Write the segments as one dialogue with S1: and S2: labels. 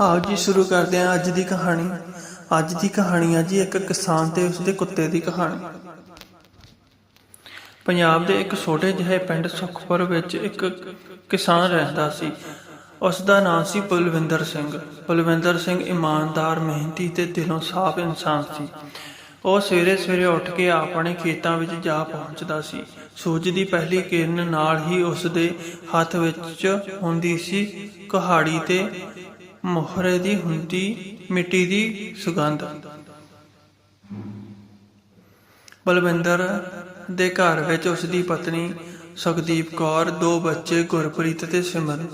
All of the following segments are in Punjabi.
S1: ਆਓ ਜੀ, ਸ਼ੁਰੂ ਕਰਦੇ ਹਾਂ ਅੱਜ ਦੀ ਕਹਾਣੀ। ਅੱਜ ਦੀ ਕਹਾਣੀ ਹੈ ਜੀ, ਇੱਕ ਕਿਸਾਨ ਤੇ ਉਸਦੇ ਕੁੱਤੇ ਦੀ ਕਹਾਣੀ। ਪੰਜਾਬ ਦੇ ਇੱਕ ਛੋਟੇ ਜਿਹੇ ਪਿੰਡ ਸੁਖਪੁਰ ਵਿੱਚ ਇੱਕ ਕਿਸਾਨ ਰਹਿੰਦਾ ਸੀ। ਉਸ ਦਾ ਨਾਮ ਸੀ ਬਲਵਿੰਦਰ ਸਿੰਘ। ਬਲਵਿੰਦਰ ਸਿੰਘ ਇਮਾਨਦਾਰ, ਮਿਹਨਤੀ ਤੇ ਦਿਲੋਂ ਸਾਫ਼ ਇਨਸਾਨ ਸੀ। ਉਹ ਸਵੇਰੇ ਸਵੇਰੇ ਉੱਠ ਕੇ ਆਪਣੇ ਖੇਤਾਂ ਵਿੱਚ ਜਾ ਪਹੁੰਚਦਾ ਸੀ। ਸੂਰਜ ਦੀ ਪਹਿਲੀ ਕਿਰਨ ਨਾਲ ਹੀ ਉਸ ਦੇ ਹੱਥ ਵਿੱਚ ਹੁੰਦੀ ਸੀ ਕੁਹਾੜੀ ਤੇ ਮੋਹਰੇ ਦੀ ਹੁੰਦੀ ਮਿੱਟੀ ਦੀ ਸੁਗੰਧ। ਬਲਵਿੰਦਰ ਦੇ ਘਰ ਵਿੱਚ ਉਸ ਦੀ ਪਤਨੀ ਸੁਖਦੀਪ ਕੌਰ, ਦੋ ਬੱਚੇ ਗੁਰਪ੍ਰੀਤ ਤੇ ਸਿਮਰਨ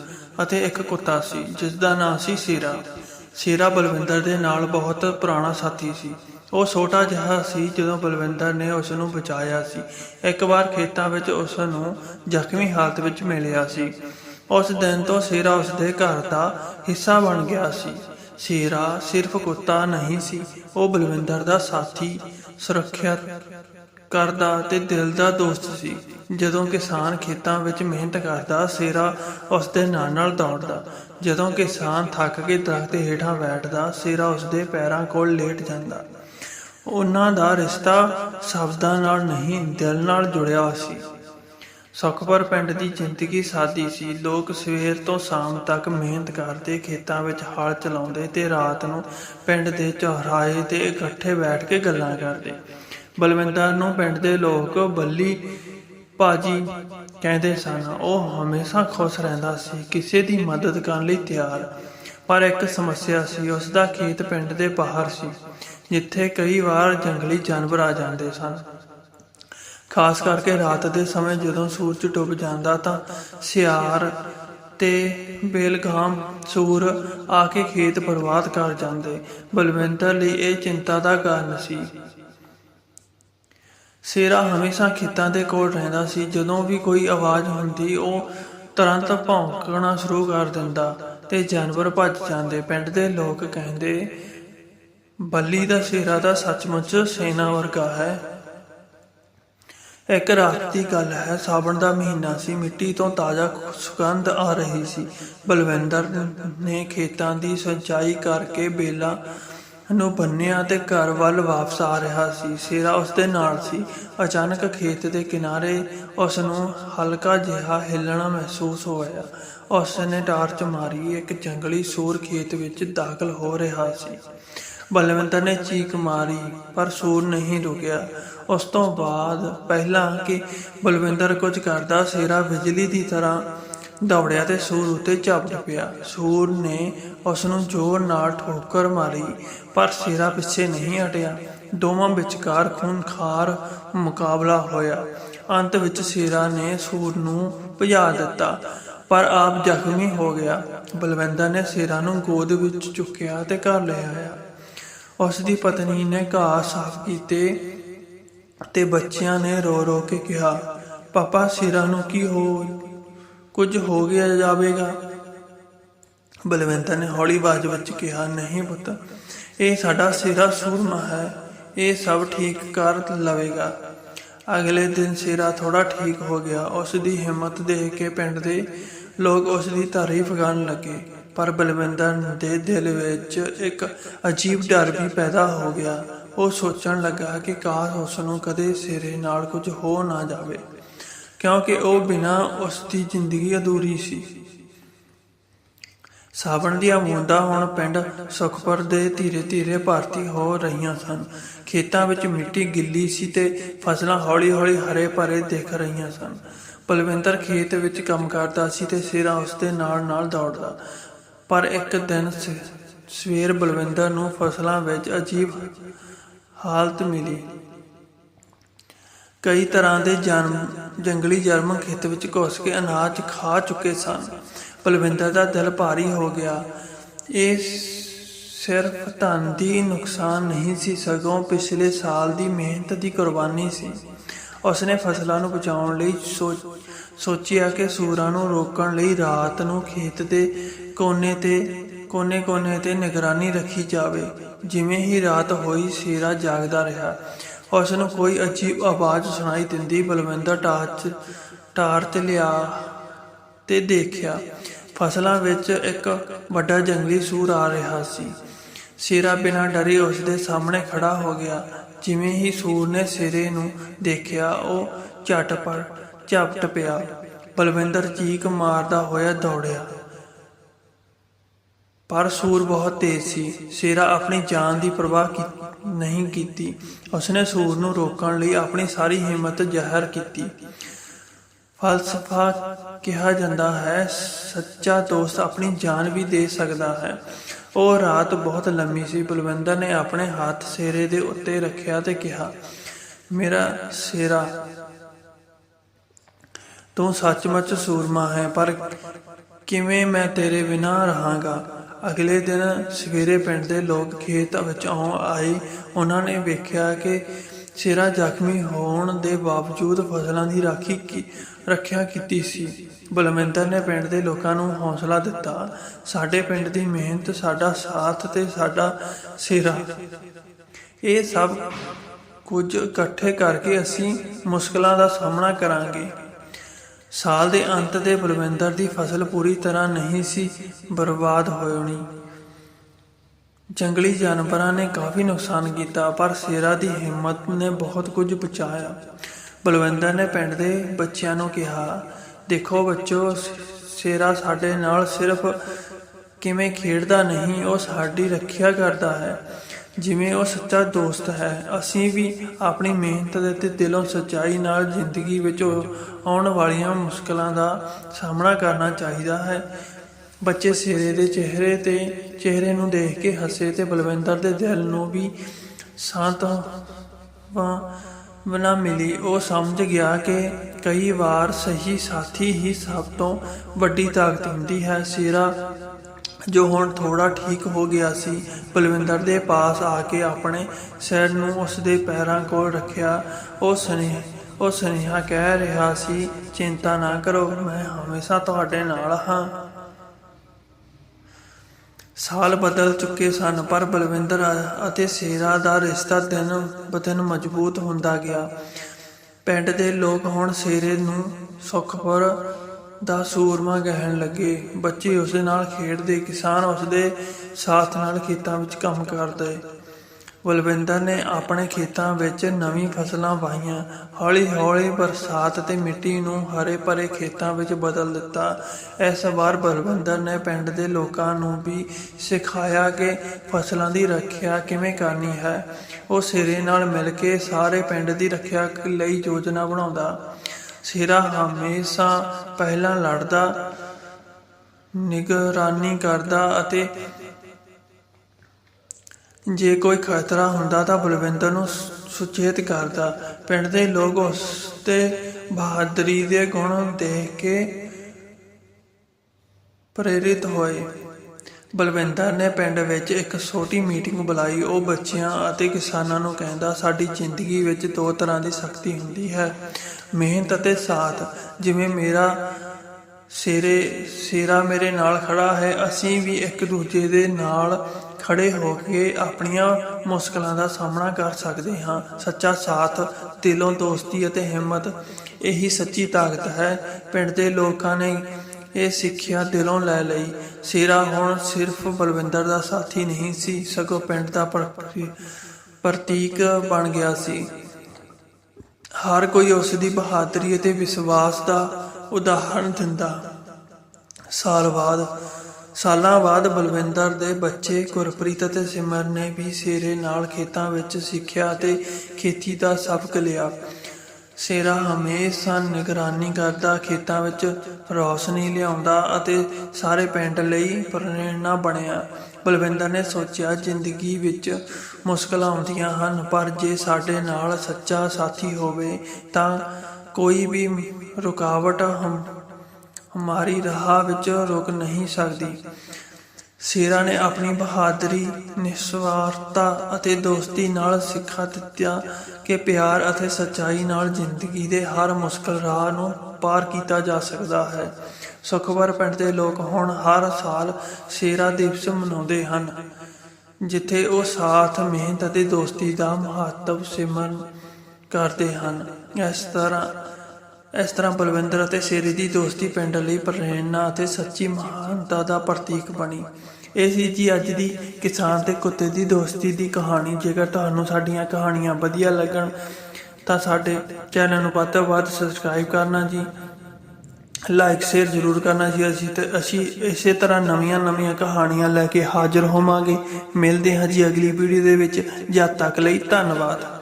S1: ਅਤੇ ਇੱਕ ਕੁੱਤਾ ਸੀ ਜਿਸ ਦਾ ਨਾਂ ਸੀ ਸੀਰਾ। ਸੀਰਾ ਬਲਵਿੰਦਰ ਦੇ ਨਾਲ ਬਹੁਤ ਪੁਰਾਣਾ ਸਾਥੀ ਸੀ। ਉਹ ਛੋਟਾ ਜਿਹਾ ਸੀ ਜਦੋਂ ਬਲਵਿੰਦਰ ਨੇ ਉਸ ਨੂੰ ਬਚਾਇਆ ਸੀ। ਇੱਕ ਵਾਰ ਖੇਤਾਂ ਵਿੱਚ ਉਸ ਨੂੰ ਜ਼ਖਮੀ ਹਾਲਤ ਵਿੱਚ ਮਿਲਿਆ ਸੀ। ਉਸ ਦਿਨ ਤੋਂ ਸੀਰਾ ਉਸ ਦੇ ਘਰ ਦਾ ਹਿੱਸਾ ਬਣ ਗਿਆ ਸੀ। ਸੇਰਾ ਸਿਰਫ ਕੁੱਤਾ ਨਹੀਂ ਸੀ, ਉਹ ਬਲਵਿੰਦਰ ਦਾ ਸਾਥੀ ਸੁਰੱਖਿਆ ਕਰਦਾ ਤੇ ਦਿਲ ਦਾ ਦੋਸਤ ਸੀ। ਜਦੋਂ ਕਿਸਾਨ ਖੇਤਾਂ ਵਿੱਚ ਮਿਹਨਤ ਕਰਦਾ, ਸੇਰਾ ਉਸ ਦੇ ਨਾਲ ਨਾਲ ਦੌੜਦਾ। ਜਦੋਂ ਕਿਸਾਨ ਥੱਕ ਕੇ ਦਰਖਤ ਹੇਠਾਂ ਬੈਠਦਾ, ਸੇਰਾ ਉਸ ਦੇ ਪੈਰਾਂ ਕੋਲ ਲੇਟ ਜਾਂਦਾ। ਉਹਨਾਂ ਦਾ ਰਿਸ਼ਤਾ ਸ਼ਬਦਾਂ ਨਾਲ ਨਹੀਂ, ਦਿਲ ਨਾਲ ਜੁੜਿਆ ਸੀ। ਸੁਖਪੁਰ ਪਿੰਡ ਦੀ ਜ਼ਿੰਦਗੀ ਸਾਦੀ ਸੀ। ਲੋਕ ਸਵੇਰ ਤੋਂ ਸ਼ਾਮ ਤੱਕ ਮਿਹਨਤ ਕਰਦੇ, ਖੇਤਾਂ ਵਿੱਚ ਹਲ ਚਲਾਉਂਦੇ ਤੇ ਰਾਤ ਨੂੰ ਪਿੰਡ ਦੇ ਚੌਰਾਹੇ ਤੇ ਇਕੱਠੇ ਬੈਠ ਕੇ ਗੱਲਾਂ ਕਰਦੇ। ਬਲਵਿੰਦਰ ਨੂੰ ਪਿੰਡ ਦੇ ਲੋਕ ਬੱਲੀ ਭਾਜੀ ਕਹਿੰਦੇ ਸਨ, ਉਹ ਹਮੇਸ਼ਾ ਖੁਸ਼ ਰਹਿੰਦਾ ਸੀ, ਕਿਸੇ ਦੀ ਮਦਦ ਕਰਨ ਲਈ ਤਿਆਰ। ਪਰ ਇੱਕ ਸਮੱਸਿਆ ਸੀ, ਉਸ ਦਾ ਖੇਤ ਪਿੰਡ ਦੇ ਬਾਹਰ ਸੀ, ਜਿੱਥੇ ਕਈ ਵਾਰ ਜੰਗਲੀ ਜਾਨਵਰ ਆ ਜਾਂਦੇ ਸਨ। ਖਾਸ ਕਰਕੇ ਰਾਤ ਦੇ ਸਮੇਂ ਜਦੋਂ ਸੂਰਜ ਡੁੱਬ ਜਾਂਦਾ ਤਾਂ ਸਿਆਰ ਤੇ ਬੇਲਗਾਮ ਸੂਰ ਆ ਕੇ ਖੇਤ ਬਰਬਾਦ ਕਰ ਜਾਂਦੇ। ਬਲਵਿੰਦਰ ਲਈ ਇਹ ਚਿੰਤਾ ਦਾ ਕਾਰਨ ਸੀ। ਸੇਰਾ ਹਮੇਸ਼ਾ ਖੇਤਾਂ ਦੇ ਕੋਲ ਰਹਿੰਦਾ ਸੀ। ਜਦੋਂ ਵੀ ਕੋਈ ਆਵਾਜ਼ ਹੁੰਦੀ, ਉਹ ਤੁਰੰਤ ਭੌਂਕਣਾ ਸ਼ੁਰੂ ਕਰ ਦਿੰਦਾ ਤੇ ਜਾਨਵਰ ਭੱਜ ਜਾਂਦੇ। ਪਿੰਡ ਦੇ ਲੋਕ ਕਹਿੰਦੇ, ਬੱਲੀ ਦਾ ਸੇਰਾ ਦਾ ਸੱਚਮੁੱਚ ਸੈਨਾ ਵਰਗਾ ਹੈ। ਇੱਕ ਰਾਤ ਦੀ ਗੱਲ ਹੈ, ਸਾਵਣ ਦਾ ਮਹੀਨਾ ਸੀ, ਮਿੱਟੀ ਤੋਂ ਤਾਜ਼ਾ ਸੁਗੰਧ ਆ ਰਹੀ ਸੀ। ਬਲਵਿੰਦਰ ਨੇ ਖੇਤਾਂ ਦੀ ਸਿੰਚਾਈ ਕਰਕੇ ਬੇਲਾ ਨੂੰ ਬੰਨਿਆ ਤੇ ਘਰ ਵੱਲ ਵਾਪਸ ਆ ਰਿਹਾ ਸੀ। ਸੇਰਾ ਉਸ ਦੇ ਨਾਲ ਸੀ। ਅਚਾਨਕ ਖੇਤ ਦੇ ਕਿਨਾਰੇ ਉਸ ਨੂੰ ਹਲਕਾ ਜਿਹਾ ਹਿੱਲਣਾ ਮਹਿਸੂਸ ਹੋਇਆ। ਉਸ ਨੇ ਟਾਰਚ ਮਾਰੀ। ਇੱਕ ਜੰਗਲੀ ਸੂਰ ਖੇਤ ਵਿੱਚ ਦਾਖਲ ਹੋ ਰਿਹਾ ਸੀ। ਬਲਵੰਤਰ ਨੇ ਚੀਕ ਮਾਰੀ, ਪਰ ਸੂਰ ਨਹੀਂ ਰੁਕਿਆ। ਉਸ ਤੋਂ ਬਾਅਦ ਪਹਿਲਾਂ ਕਿ ਬਲਵਿੰਦਰ ਕੁਝ ਕਰਦਾ ਸੇਰਾ ਬਿਜਲੀ ਦੀ ਤਰ੍ਹਾਂ ਦੌੜਿਆ ਤੇ ਸੂਰ ਉੱਤੇ ਝਪਟ ਪਿਆ। ਸੂਰ ਨੇ ਉਸ ਨੂੰ ਜ਼ੋਰ ਨਾਲ ਠੋਕਰ ਮਾਰੀ, ਪਰ ਸੇਰਾ ਪਿੱਛੇ ਨਹੀਂ ਹਟਿਆ। ਦੋਵਾਂ ਵਿਚਕਾਰ ਖੂਨਖਾਰ ਮੁਕਾਬਲਾ ਹੋਇਆ। ਅੰਤ ਵਿੱਚ ਸੇਰਾ ਨੇ ਸੂਰ ਨੂੰ ਭਜਾ ਦਿੱਤਾ, ਪਰ ਆਪ ਜ਼ਖਮੀ ਹੋ ਗਿਆ। ਬਲਵਿੰਦਰ ਨੇ ਸੇਰਾ ਨੂੰ ਗੋਦ ਵਿੱਚ ਚੁੱਕਿਆ ਤੇ ਘਰ ਲੈ ਆਇਆ। ਉਸ ਦੀ ਪਤਨੀ ਨੇ ਘਾਹ ਸਾਫ਼ ਕੀਤੇ ਤੇ ਬੱਚਿਆਂ ਨੇ ਰੋ ਰੋ ਕੇ ਕਿਹਾ, ਪਾਪਾ, ਸਿਰਾਂ ਨੂੰ ਕੀ ਹੋ, ਕੁਝ ਹੋ ਗਿਆ ਜਾਵੇਗਾ? ਬਲਵੰਤ ਨੇ ਹੌਲੀ ਬਾਜ਼ ਵਿੱਚ ਕਿਹਾ, ਨਹੀਂ ਪੁੱਤ, ਇਹ ਸਾਡਾ ਸਿਰਾ ਸੂਰਮਾ ਹੈ, ਇਹ ਸਭ ਠੀਕ ਕਰ ਲਵੇਗਾ। ਅਗਲੇ ਦਿਨ ਸਿਰਾ ਥੋੜਾ ਠੀਕ ਹੋ ਗਿਆ। ਉਸ ਦੀ ਹਿੰਮਤ ਦੇਖ ਕੇ ਪਿੰਡ ਦੇ ਲੋਕ ਉਸ ਦੀ ਤਾਰੀਫ ਕਰਨ ਲੱਗੇ। ਪਰ ਬਲਵਿੰਦਰ ਦੇ ਦਿਲ ਵਿੱਚ ਇੱਕ ਅਜੀਬ ਡਰ ਵੀ ਪੈਦਾ ਹੋ ਗਿਆ। ਉਹ ਸੋਚਣ ਲੱਗਾ ਕਿ ਕਾਸ਼ ਉਸ ਨੂੰ ਕਦੇ ਸਿਰੇ ਨਾਲ ਕੁਝ ਹੋ ਨਾ ਜਾਵੇ, ਕਿਉਂਕਿ ਉਹ ਬਿਨਾਂ ਉਸ ਦੀ ਜ਼ਿੰਦਗੀ ਅਧੂਰੀ ਸੀ। ਸਾਵਣ ਦੀਆਂ ਬੂੰਦਾਂ ਹੁਣ ਪਿੰਡ ਸੁਖਪੁਰ ਦੇ ਧੀਰੇ ਧੀਰੇ ਭਰਤੀ ਹੋ ਰਹੀਆਂ ਸਨ। ਖੇਤਾਂ ਵਿੱਚ ਮਿੱਟੀ ਗਿੱਲੀ ਸੀ ਤੇ ਫਸਲਾਂ ਹੌਲੀ ਹੌਲੀ ਹਰੇ ਭਰੇ ਦਿਖ ਰਹੀਆਂ ਸਨ। ਬਲਵਿੰਦਰ ਖੇਤ ਵਿੱਚ ਕੰਮ ਕਰਦਾ ਸੀ ਤੇ ਸਿਰਾ ਉਸ ਦੇ ਨਾਲ ਨਾਲ ਦੌੜਦਾ। ਪਰ ਇੱਕ ਦਿਨ ਸ- ਸਵੇਰ ਬਲਵਿੰਦਰ ਨੂੰ ਫਸਲਾਂ ਵਿੱਚ ਅਜੀਬ ਹਾਲਤ ਮਿਲੀ। ਕਈ ਤਰ੍ਹਾਂ ਦੇ ਜਨਮ, ਜੰਗਲੀ ਜਰਮ ਖੇਤ ਵਿੱਚ ਘੁਸ ਕੇ ਅਨਾਜ ਖਾ ਚੁੱਕੇ ਸਨ। ਬਲਵਿੰਦਰ ਦਾ ਦਿਲ ਭਾਰੀ ਹੋ ਗਿਆ। ਇਹ ਸਿਰਫ ਧਨ ਦੀ ਨੁਕਸਾਨ ਨਹੀਂ ਸੀ, ਸਗੋਂ ਪਿਛਲੇ ਸਾਲ ਦੀ ਮਿਹਨਤ ਦੀ ਕੁਰਬਾਨੀ ਸੀ। ਉਸਨੇ ਫਸਲਾਂ ਨੂੰ ਬਚਾਉਣ ਲਈ ਸੋਚ- ਸੋਚਿਆ ਕਿ ਸੂਰਾਂ ਨੂੰ ਰੋਕਣ ਲਈ ਰਾਤ ਨੂੰ ਖੇਤ ਦੇ ਕੋਨੇ ਤੇ ਕੋਨੇ-ਕੋਨੇ ਤੇ ਨਿਗਰਾਨੀ ਰੱਖੀ ਜਾਵੇ। ਜਿਵੇਂ ਹੀ ਰਾਤ ਹੋਈ, ਸ਼ੇਰਾ ਜਾਗਦਾ ਰਿਹਾ। ਉਸ ਨੂੰ ਕੋਈ ਅਜੀਬ ਆਵਾਜ਼ ਸੁਣਾਈ ਦਿੰਦੀ ਬਲਵਿੰਦਰ ਟਾਰਚ ਟਾਰਚ ਲਿਆ ਤੇ ਦੇਖਿਆ, ਫਸਲਾਂ ਵਿੱਚ ਇੱਕ ਵੱਡਾ ਜੰਗਲੀ ਸੂਰ ਆ ਰਿਹਾ ਸੀ। ਸ਼ੇਰਾ ਬਿਨਾਂ ਡਰੇ ਉਸ ਦੇ ਸਾਹਮਣੇ ਖੜਾ ਹੋ ਗਿਆ। ਜਿਵੇਂ ਹੀ ਸੂਰ ਨੇ ਸ਼ੇਰੇ ਨੂੰ ਦੇਖਿਆ, ਉਹ ਝਟਪਟ ਝਪਟ ਪਿਆ। ਬਲਵਿੰਦਰ ਚੀਕ ਮਾਰਦਾ ਹੋਇਆ ਦੌੜਿਆ। ਪਰ ਸੂਰ ਬਹੁਤ ਤੇਜ਼ ਸੀ। ਸ਼ੇਰਾ ਆਪਣੀ ਜਾਨ ਦੀ ਪਰਵਾਹ ਨਹੀਂ ਕੀਤੀ। ਉਸਨੇ ਸੂਰ ਨੂੰ ਰੋਕਣ ਲਈ ਆਪਣੀ ਸਾਰੀ ਹਿੰਮਤ ਜ਼ਾਹਰ ਕੀਤੀ। ਫਲਸਫਾ ਕਿਹਾ ਜਾਂਦਾ ਹੈ, ਸੱਚਾ ਦੋਸਤ ਆਪਣੀ ਜਾਨ ਵੀ ਦੇ ਸਕਦਾ ਹੈ। ਉਹ ਰਾਤ ਬਹੁਤ ਲੰਮੀ ਸੀ। ਬਲਵਿੰਦਰ ਨੇ ਆਪਣੇ ਹੱਥ ਸ਼ੇਰੇ ਦੇ ਉੱਤੇ ਰੱਖਿਆ ਤੇ ਕਿਹਾ, ਮੇਰਾ ਸ਼ੇਰਾ, ਤੂੰ ਸੱਚਮੁੱਚ ਸੂਰਮਾ ਹੈ, ਪਰ ਕਿਵੇਂ ਮੈਂ ਤੇਰੇ ਬਿਨਾਂ ਰਹਾਂਗਾ? ਅਗਲੇ ਦਿਨ ਸਵੇਰੇ ਪਿੰਡ ਦੇ ਲੋਕ ਖੇਤ ਵਿੱਚ ਆਉਂ ਆਏ। ਉਹਨਾਂ ਨੇ ਵੇਖਿਆ ਕਿ ਸ਼ੇਰਾ ਜ਼ਖਮੀ ਹੋਣ ਦੇ ਬਾਵਜੂਦ ਫਸਲਾਂ ਦੀ ਰਾਖੀ ਕੀ, ਰੱਖਿਆ ਕੀਤੀ ਸੀ। ਬਲਵਿੰਦਰ ਨੇ ਪਿੰਡ ਦੇ ਲੋਕਾਂ ਨੂੰ ਹੌਸਲਾ ਦਿੱਤਾ, ਸਾਡੇ ਪਿੰਡ ਦੀ ਮਿਹਨਤ, ਸਾਡਾ ਸਾਥ ਤੇ ਸਾਡਾ ਸਿਰਾ। ਇਹ ਸਭ ਕੁਝ ਇਕੱਠੇ ਕਰਕੇ ਅਸੀਂ ਮੁਸ਼ਕਲਾਂ ਦਾ ਸਾਹਮਣਾ ਕਰਾਂਗੇ। ਸਾਲ ਦੇ ਅੰਤ ਤੇ ਬਲਵਿੰਦਰ ਦੀ ਫਸਲ ਪੂਰੀ ਤਰ੍ਹਾਂ ਨਹੀਂ ਸੀ ਬਰਬਾਦ ਹੋਣੀ। ਜੰਗਲੀ ਜਾਨਵਰਾਂ ਨੇ ਕਾਫੀ ਨੁਕਸਾਨ ਕੀਤਾ, ਪਰ ਸ਼ੇਰਾ ਦੀ ਹਿੰਮਤ ਨੇ ਬਹੁਤ ਕੁਝ ਬਚਾਇਆ। ਬਲਵਿੰਦਰ ਨੇ ਪਿੰਡ ਦੇ ਬੱਚਿਆਂ ਨੂੰ ਕਿਹਾ, ਦੇਖੋ ਬੱਚੋ, ਸ਼ੇਰਾ ਸਾਡੇ ਨਾਲ ਸਿਰਫ ਕਿਵੇਂ ਖੇਡਦਾ ਨਹੀਂ, ਉਹ ਸਾਡੀ ਰੱਖਿਆ ਕਰਦਾ ਹੈ। ਜਿਵੇਂ ਉਹ ਸੱਚਾ ਦੋਸਤ ਹੈ, ਅਸੀਂ ਵੀ ਆਪਣੀ ਮਿਹਨਤ ਅਤੇ ਦਿਲੋਂ ਸੱਚਾਈ ਨਾਲ ਜ਼ਿੰਦਗੀ ਵਿੱਚ ਆਉਣ ਵਾਲੀਆਂ ਮੁਸ਼ਕਲਾਂ ਦਾ ਸਾਹਮਣਾ ਕਰਨਾ ਚਾਹੀਦਾ ਹੈ। ਬੱਚੇ ਸਿਰੇ ਦੇ ਚਿਹਰੇ ਤੇ ਚਿਹਰੇ ਨੂੰ ਦੇਖ ਕੇ ਹੱਸੇ ਤੇ ਬਲਵਿੰਦਰ ਦੇ ਦਿਲ ਨੂੰ ਵੀ ਸ਼ਾਂਤ ਬਣਾ ਮਿਲੀ। ਉਹ ਸਮਝ ਗਿਆ ਕਿ ਕਈ ਵਾਰ ਸਹੀ ਸਾਥੀ ਹੀ ਸਭ ਤੋਂ ਵੱਡੀ ਤਾਕਤ ਹੁੰਦੀ ਹੈ। ਸਿਰਾ ਜੋ ਹੁਣ ਥੋੜਾ ਠੀਕ ਹੋ ਗਿਆ ਸੀ, ਬਲਵਿੰਦਰ ਦੇ ਪਾਸ ਆ ਕੇ ਆਪਣੇ ਸਿਰ ਨੂੰ ਉਸ ਦੇ ਪੈਰਾਂ ਕੋਲ ਰੱਖਿਆ। ਉਹ ਸੁਨੇਹਾ ਉਹ ਸੁਨੇਹਾ ਕਹਿ ਰਿਹਾ ਸੀ, ਚਿੰਤਾ ਨਾ ਕਰੋ, ਮੈਂ ਹਮੇਸ਼ਾ ਤੁਹਾਡੇ ਨਾਲ ਹਾਂ। ਸਾਲ ਬਦਲ ਚੁੱਕੇ ਸਨ, ਪਰ ਬਲਵਿੰਦਰ ਅਤੇ ਸ਼ੇਰਾ ਦਾ ਰਿਸ਼ਤਾ ਦਿਨ ਬਦਨ ਮਜ਼ਬੂਤ ਹੁੰਦਾ ਗਿਆ। ਪਿੰਡ ਦੇ ਲੋਕ ਹੁਣ ਸ਼ੇਰੇ ਨੂੰ ਸੁਖਪੁਰ ਦਾ ਸੂਰਮਾ ਕਹਿਣ ਲੱਗੇ। ਬੱਚੇ ਉਸ ਦੇ ਨਾਲ ਖੇਡਦੇ, ਕਿਸਾਨ ਉਸ ਦੇ ਸਾਥ ਨਾਲ ਖੇਤਾਂ ਵਿੱਚ ਕੰਮ ਕਰਦੇ। ਬਲਵਿੰਦਰ ਨੇ ਆਪਣੇ ਖੇਤਾਂ ਵਿੱਚ ਨਵੀਂ ਫਸਲਾਂ ਵਾਹੀਆਂ। ਹੌਲੀ-ਹੌਲੀ ਬਰਸਾਤ ਤੇ ਮਿੱਟੀ ਨੂੰ ਹਰੇ ਭਰੇ ਖੇਤਾਂ ਵਿੱਚ ਬਦਲ ਦਿੱਤਾ। ਇਸ ਵਾਰ ਬਲਵਿੰਦਰ ਨੇ ਪਿੰਡ ਦੇ ਲੋਕਾਂ ਨੂੰ ਵੀ ਸਿਖਾਇਆ ਕਿ ਫਸਲਾਂ ਦੀ ਰੱਖਿਆ ਕਿਵੇਂ ਕਰਨੀ ਹੈ। ਉਹ ਸਿਰੇ ਨਾਲ ਮਿਲ ਕੇ ਸਾਰੇ ਪਿੰਡ ਦੀ ਰੱਖਿਆ ਲਈ ਯੋਜਨਾ ਬਣਾਉਂਦਾ। ਸਿਰਾ ਹਮੇਸ਼ਾ ਪਹਿਲਾਂ ਲੜਦਾ, ਨਿਗਰਾਨੀ ਕਰਦਾ ਅਤੇ ਜੇ ਕੋਈ ਖਤਰਾ ਹੁੰਦਾ ਤਾਂ ਬਲਵਿੰਦਰ ਨੂੰ ਸੁਚੇਤ ਕਰਦਾ। ਪਿੰਡ ਦੇ ਲੋਕ ਉਸ ਤੇ ਬਹਾਦਰੀ ਦੇ ਗੁਣ ਦੇਖ ਕੇ ਪ੍ਰੇਰਿਤ ਹੋਏ। ਬਲਵਿੰਦਰ ਨੇ ਪਿੰਡ ਵਿੱਚ ਇੱਕ ਛੋਟੀ ਮੀਟਿੰਗ ਬੁਲਾਈ। ਉਹ ਬੱਚਿਆਂ ਅਤੇ ਕਿਸਾਨਾਂ ਨੂੰ ਕਹਿੰਦਾ, ਸਾਡੀ ਜ਼ਿੰਦਗੀ ਵਿੱਚ ਦੋ ਤਰ੍ਹਾਂ ਦੀ ਸਖਤੀ ਹੁੰਦੀ ਹੈ। ਮਿਹਨਤ ਅਤੇ ਸਾਥ। ਜਿਵੇਂ ਮੇਰਾ ਸਿਰੇ ਸ਼ੇਰਾ ਮੇਰੇ ਨਾਲ ਖੜਾ ਹੈ, ਅਸੀਂ ਵੀ ਇੱਕ ਦੂਜੇ ਦੇ ਨਾਲ ਖੜੇ ਹੋ ਕੇ ਆਪਣੀਆਂ ਮੁਸ਼ਕਲਾਂ ਦਾ ਸਾਹਮਣਾ ਕਰ ਸਕਦੇ ਹਾਂ। ਸੱਚਾ ਸਾਥ, ਦਿਲੋਂ ਦੋਸਤੀ ਅਤੇ ਹਿੰਮਤ, ਇਹੀ ਸੱਚੀ ਤਾਕਤ ਹੈ। ਪਿੰਡ ਦੇ ਲੋਕਾਂ ਨੇ ਇਹ ਸਿੱਖਿਆ ਦਿਲੋਂ ਲੈ ਲਈ। ਸ਼ੇਰਾ ਹੁਣ ਸਿਰਫ ਬਲਵਿੰਦਰ ਦਾ ਸਾਥੀ ਨਹੀਂ ਸੀ, ਸਗੋਂ ਪਿੰਡ ਦਾ ਪ੍ਰਤੀਕ ਬਣ ਗਿਆ ਸੀ। ਹਰ ਕੋਈ ਉਸ ਦੀ ਬਹਾਦਰੀ ਅਤੇ ਵਿਸ਼ਵਾਸ ਦਾ ਉਦਾਹਰਣ ਦਿੰਦਾ। ਸਾਲ ਬਾਅਦ, ਸਾਲਾਂ ਬਾਅਦ ਬਲਵਿੰਦਰ ਦੇ ਬੱਚੇ ਗੁਰਪ੍ਰੀਤ ਅਤੇ ਸਿਮਰ ਨੇ ਵੀ ਸ਼ੇਰੇ ਨਾਲ ਖੇਤਾਂ ਵਿੱਚ ਸਿੱਖਿਆ ਅਤੇ ਖੇਤੀ ਦਾ ਸਬਕ ਲਿਆ। ਸ਼ੇਰਾ ਹਮੇਸ਼ਾ ਨਿਗਰਾਨੀ ਕਰਦਾ, ਖੇਤਾਂ ਵਿੱਚ ਰੌਸ਼ਨੀ ਲਿਆਉਂਦਾ ਅਤੇ ਸਾਰੇ ਪਿੰਡ ਲਈ ਪ੍ਰੇਰਣਾ ਬਣਿਆ। ਬਲਵਿੰਦਰ ਨੇ ਸੋਚਿਆ, ਜ਼ਿੰਦਗੀ ਵਿੱਚ ਮੁਸ਼ਕਲਾਂ ਆਉਂਦੀਆਂ ਹਨ, ਪਰ ਜੇ ਸਾਡੇ ਨਾਲ ਸੱਚਾ ਸਾਥੀ ਹੋਵੇ ਤਾਂ ਕੋਈ ਵੀ ਰੁਕਾਵਟ ਹਮ, ਹਮਾਰੀ ਰਾਹ ਵਿੱਚ ਰੁਕ ਨਹੀਂ ਸਕਦੀ। ਸ਼ੇਰਾ ਨੇ ਆਪਣੀ ਬਹਾਦਰੀ ਨਿਸਵਾਰਤਾ ਅਤੇ ਦੋਸਤੀ ਨਾਲ ਸਿੱਖਾ ਦਿੱਤਾ ਕਿ ਪਿਆਰ ਅਤੇ ਸੱਚਾਈ ਨਾਲ ਜ਼ਿੰਦਗੀ ਦੇ ਹਰ ਮੁਸ਼ਕਲ ਰਾਹ ਨੂੰ ਪਾਰ ਕੀਤਾ ਜਾ ਸਕਦਾ ਹੈ। ਸੁਖਬਰ ਪਿੰਡ ਦੇ ਲੋਕ ਹੁਣ ਹਰ ਸਾਲ ਸ਼ੇਰਾ ਦਿਵਸ ਮਨਾਉਂਦੇ ਹਨ, ਜਿੱਥੇ ਉਹ ਸਾਥ, ਮਿਹਨਤ ਅਤੇ ਦੋਸਤੀ ਦਾ ਮਹੱਤਵ ਸਿਮਰਨ ਕਰਦੇ ਹਨ। ਇਸ ਤਰ੍ਹਾਂ ਇਸ ਤਰ੍ਹਾਂ ਬਲਵਿੰਦਰ ਅਤੇ ਸ਼ੇਰੀ ਦੀ ਦੋਸਤੀ ਪਿੰਡ ਲਈ ਪ੍ਰੇਰਣਾ ਅਤੇ ਸੱਚੀ ਮਹਾਨਤਾ ਦਾ ਪ੍ਰਤੀਕ ਬਣੀ। ਇਹ ਸੀ ਜੀ ਅੱਜ ਦੀ ਕਿਸਾਨ ਤੇ ਕੁੱਤੇ ਦੀ ਦੋਸਤੀ ਦੀ ਕਹਾਣੀ। ਜੇਕਰ ਤੁਹਾਨੂੰ ਸਾਡੀਆਂ ਕਹਾਣੀਆਂ ਵਧੀਆ ਲੱਗਣ, ਤਾਂ ਸਾਡੇ ਚੈਨਲ ਨੂੰ ਵੱਧ ਤੋਂ ਵੱਧ ਸਬਸਕ੍ਰਾਈਬ ਕਰਨਾ ਜੀ। ਲਾਈਕ ਸ਼ੇਅਰ ਜ਼ਰੂਰ ਕਰਨਾ ਜੀ ਅਸੀਂ ਤੇ ਅਸੀਂ ਇਸੇ ਤਰ੍ਹਾਂ ਨਵੀਆਂ ਨਵੀਆਂ ਕਹਾਣੀਆਂ ਲੈ ਕੇ ਹਾਜ਼ਰ ਹੋਵਾਂਗੇ। ਮਿਲਦੇ ਹਾਂ ਜੀ ਅਗਲੀ ਵੀਡੀਓ ਦੇ ਵਿੱਚ। ਜਦ ਤੱਕ ਲਈ ਧੰਨਵਾਦ।